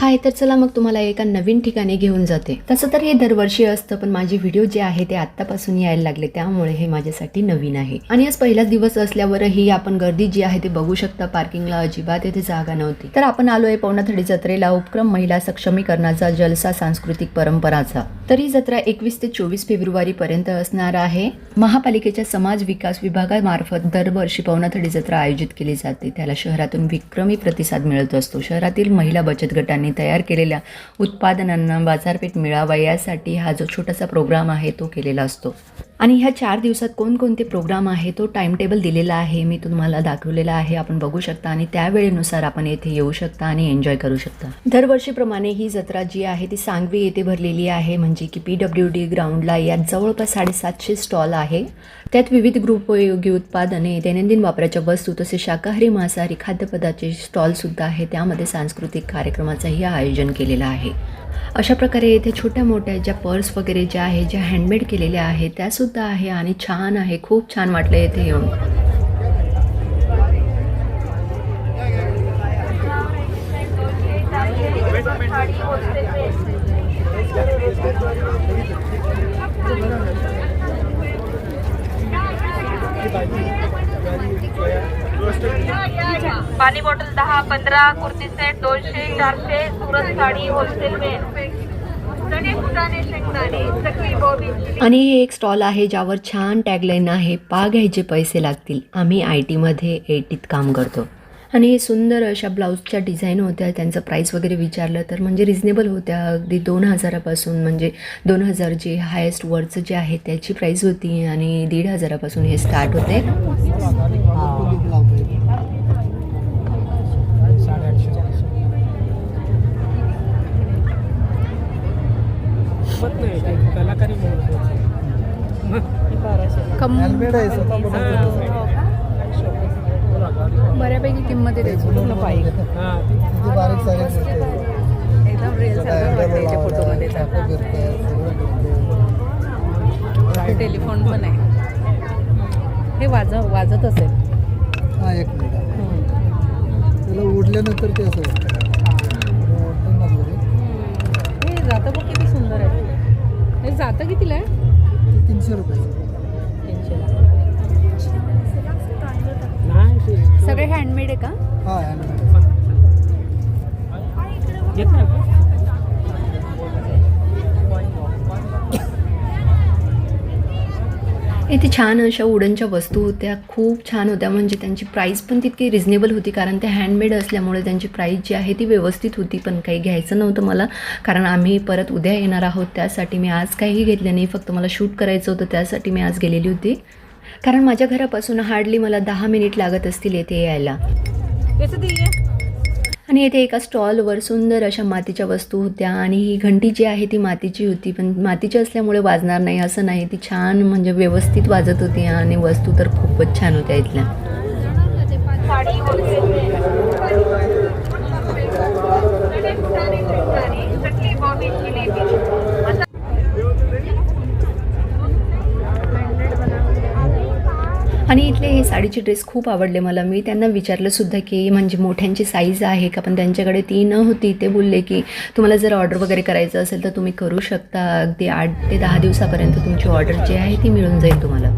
हाय तर चला मग तुम्हाला एका नवीन ठिकाणी घेऊन जाते. तसं तर हे दरवर्षी असतं पण माझे व्हिडिओ जे आहे ते आत्तापासून यायला लागले त्यामुळे हे माझ्यासाठी नवीन आहे. आणि आज पहिलाच दिवस असल्यावरही आपण गर्दी जी आहे ते बघू शकता. पार्किंगला अजिबात येथे जागा नव्हती. तर आपण आलोय पवनाथडी जत्रेला. उपक्रम महिला सक्षमीकरणाचा जलसा सांस्कृतिक परंपराचा. तरी जत्रा एकवीस ते चोवीस फेब्रुवारीपर्यंत असणार आहे. महापालिकेच्या समाज विकास विभागामार्फत दरवर्षी पवनाथडी जत्रा आयोजित केली जाते. त्याला शहरातून विक्रमी प्रतिसाद मिळत असतो. शहरातील महिला बचत गटांनी तयार केलेल्या उत्पादनांना बाजारपेठ मिळावा यासाठी हा जो छोटासा प्रोग्राम आहे तो केलेला असतो. आणि ह्या चार दिवसात कोणकोणते प्रोग्राम आहे तो टाइम टेबल दिलेला आहे मी तुम्हाला दाखवलेला आहे आपण बघू शकता आणि त्यावेळेनुसार आपण येथे येऊ शकता आणि एन्जॉय करू शकता. दरवर्षीप्रमाणे ही जत्रा जी आहे ती सांगवी येथे भरलेली आहे म्हणजे की पी डब्ल्यू डी ग्राउंडला यात जवळपास साडेसातशे स्टॉल आहे. त्यात विविध गृहोपयोगी उत्पादने दैनंदिन वापराच्या वस्तू तसेच शाकाहारी मांसाहारी खाद्यपदार्थ स्टॉलसुद्धा आहे. त्यामध्ये सांस्कृतिक कार्यक्रमाचंही आयोजन केलेलं आहे. अशा प्रकारे येथे छोट्या मोठ्या ज्या पर्स वगैरे ज्या आहे ज्या हँडमेड केलेल्या आहेत त्यासुद्धा आहे आणि छान आहे. खूप छान वाटलं येथे येऊन. पाणी बॉटल दहा पंधरा कुर्ती सेट दोनशे चारशे सुरत साडी होलसेल आणि हे एक स्टॉल आहे ज्यावर छान टॅगलाईन आहे पा घ्यायचे पैसे लागतील. आम्ही आय टीमध्ये एटीत काम करतो. आणि हे सुंदर अशा ब्लाऊजच्या डिझाईन होत्या त्यांचं प्राईस वगैरे विचारलं तर म्हणजे रिझनेबल होत्या. अगदी दोन हजारापासून म्हणजे दोन हजार जे हायेस्ट वरचं जे आहे त्याची प्राईस होती आणि दीड हजारापासून हे स्टार्ट होते. आहे सर बऱ्यापैकी किंमत आहे. त्याची पूर्ण पाहिजे. एकदम रिअल सारखं फोटोमध्ये. टेलिफोन पण आहे. हे वाज वाजत असेल. हा एक मिनिट. त्याला उडल्यानंतर ते असं. हे जातं बघ किती सुंदर आहे. हे जातं कितीला आहे? तीनशे रुपये. सगळे हँडमेड आहे का? हा हँडमेड छान अशा वुडनच्या वस्तू होत्या खूप छान होत्या. म्हणजे त्यांची प्राईस पण तितकी रिझनेबल होती कारण त्या हँडमेड असल्यामुळे त्यांची प्राईस जी आहे ती व्यवस्थित होती पण काही घ्यायचं नव्हतं मला. कारण आम्ही परत उद्या येणार आहोत त्यासाठी मी आज काहीही घेतलं नाही फक्त मला शूट करायचं होतं त्यासाठी मी आज गेलेली होती. कारण माझ्या घरापासून हार्डली मला दहा मिनिट लागत असतील येथे यायला. आणि येथे एका स्टॉलवर सुंदर अशा मातीच्या वस्तू होत्या आणि ही घंटी जी आहे ती मातीची होती पण मातीची असल्यामुळे वाजणार नाही असं नाही. ती छान म्हणजे व्यवस्थित वाजत होती आणि वस्तू तर खूपच छान होत्या इथल्या. आणि इथले हे साडीचे ड्रेस खूप आवडले मला. मी त्यांना विचारलं सुद्धा की म्हणजे मोठ्यांची साईज आहे का? पण त्यांच्याकडे ती न होती. ते बोलले की तुम्हाला जर ऑर्डर वगैरे करायचं असेल तर तुम्ही करू शकता. अगदी आठ ते दहा दिवसापर्यंत तुमची ऑर्डर जी आहे ती मिळून जाईल तुम्हाला.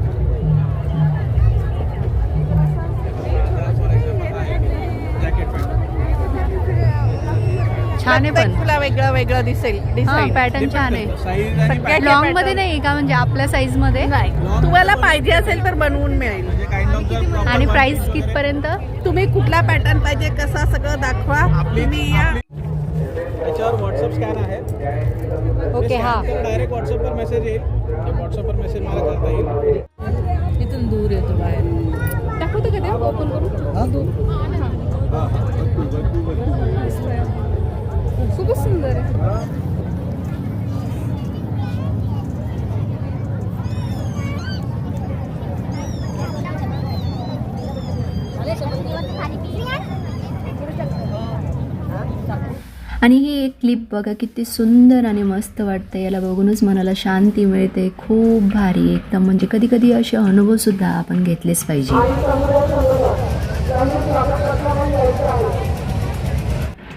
छान आहे पण. तुला वेगळं वेगळं दिसेल हा डिझाईन पॅटर्न छान आहे. सगळ्या लॉंग. मध्ये नाही का म्हणजे आपल्या साईजमध्ये? नाही. तुम्हाला पाहिजे असेल तर बनवून मिळेल. आणि प्राइस कितपर्यंत? तुम्ही कुठला पॅटर्न पाहिजे कसा सगळं दाखवा. तुम्ही या. त्याच्यावर व्हॉट्सअप स्कॅन आहे. ओके हा. डायरेक्ट व्हॉट्सअपवर मेसेज येईल. व्हॉट्सअपवर मेसेज मला करता येईल. इथून दूर येतो बाहेर. दाखवतो का ते? ओपन करून. हा. सुंदर आहे. आणि ही एक क्लिप बघा किती सुंदर आणि मस्त वाटतं याला बघूनच मनाला शांती मिळते. खूप भारी एकदम. म्हणजे कधी कधी असे अनुभवसुद्धा आपण घेतलेच पाहिजे.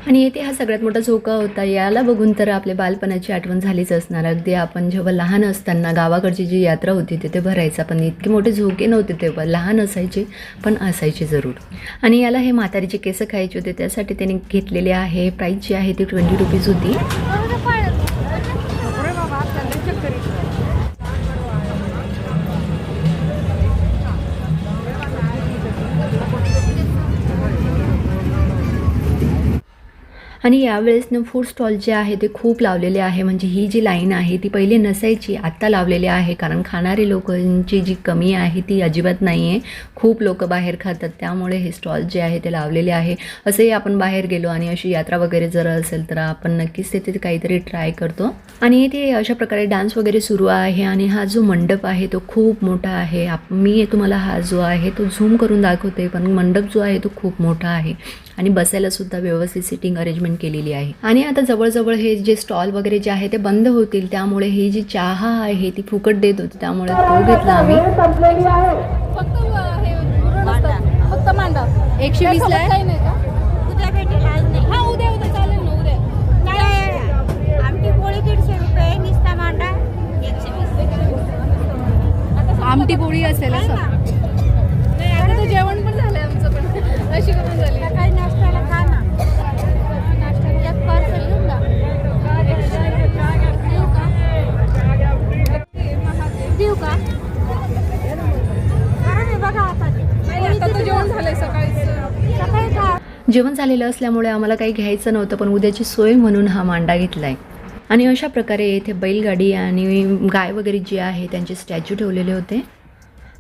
आणि येथे हा सगळ्यात मोठा झोका होता. याला बघून तर आपल्या बालपणाची आठवण झालीच असणार. अगदी आपण जेव्हा लहान असताना गावाकडची जी यात्रा होती तिथे भरायचा. पण इतके मोठे झोके नव्हते तेव्हा. लहान असायचे पण असायचे जरूर. आणि याला हे म्हातारीचे केसं खायचे होते. त्यासाठी त्याने घेतलेले आहे. प्राईस जी आहे ती ट्वेंटी रुपीज होती. आणि यावेळेस ना फूड स्टॉल जे आहे ते खूप लावलेले आहे. म्हणजे ही जी लाईन आहे ती पहिले नसायची आत्ता लावलेली आहे. कारण खाणारी लोकांची जी कमी आहे ती अजिबात नाही आहे खूप लोक बाहेर खातात त्यामुळे हे स्टॉल जे आहे ते लावलेले आहे. असंही आपण बाहेर गेलो आणि अशी यात्रा वगैरे जर असेल तर आपण नक्कीच तिथे काहीतरी ट्राय करतो. आणि इथे अशा प्रकारे डान्स वगैरे सुरू आहे आणि हा जो मंडप आहे तो खूप मोठा आहे. आप मी तुम्हाला हा जो आहे तो झूम करून दाखवते पण मंडप जो आहे तो खूप मोठा आहे. आणि बसायला सुद्धा व्यवस्थित सिटिंग अरेंजमेंट केलेली आहे. आणि आता जवळजवळ हे जे स्टॉल वगैरे जे आहे ते बंद होतील. त्यामुळे ही जी चहा आहे ती फुकट देत होती. त्यामुळे तो घेतला आम्ही. फक्त एकशे वीस जेवण झालेलं असल्यामुळे आम्हाला काही घ्यायचं नव्हतं पण उद्याची सोय म्हणून हा मांडा घेतला आहे आणि अशा प्रकारे येथे बैलगाडी आणि गाय वगैरे जे आहे त्यांचे स्टॅच्यू ठेवलेले होते.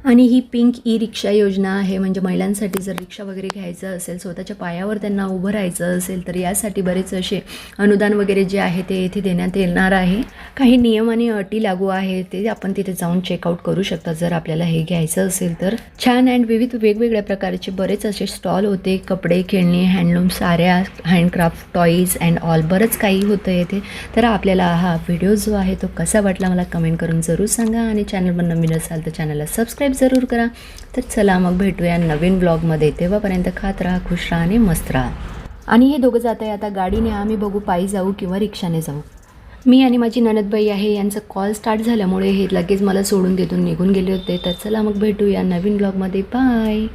आणि ही पिंक ई रिक्षा योजना आहे. म्हणजे महिलांसाठी जर रिक्षा वगैरे घ्यायचं असेल स्वतःच्या पायावर त्यांना उभं राहायचं असेल तर यासाठी बरेच असे अनुदान वगैरे जे आहे ते येथे देण्यात येणार आहे. काही नियम आणि अटी लागू आहे ते आपण तिथे जाऊन चेकआउट करू शकता. जर आपल्याला हे घ्यायचं असेल तर. छान अँड विविध वेगवेगळ्या प्रकारचे बरेच असे स्टॉल होते. कपडे खेळणी हँडलूम साऱ्या हँडक्राफ्ट टॉईज अँड ऑल बरंच काही होतं येथे. तर आपल्याला हा व्हिडिओ जो आहे तो कसा वाटला मला कमेंट करून जरूर सांगा. आणि चॅनलवर नवीन असाल तर चॅनलला सबस्क्राईब जरूर करा. तर चला मग भेटूया नवीन ब्लॉगमध्ये तेव्हापर्यंत खात राहा खुश राहा आणि मस्त राहा. आणि हे दोघं जात आहे आता गाडीने. आम्ही बघू पायी जाऊ किंवा रिक्षाने जाऊ. मी आणि माझी ननदबाई आहे. यांचा कॉल स्टार्ट झाल्यामुळे हे लगेच मला सोडून तिथून निघून गेले होते. तर चला मग भेटूया नवीन ब्लॉगमध्ये बाय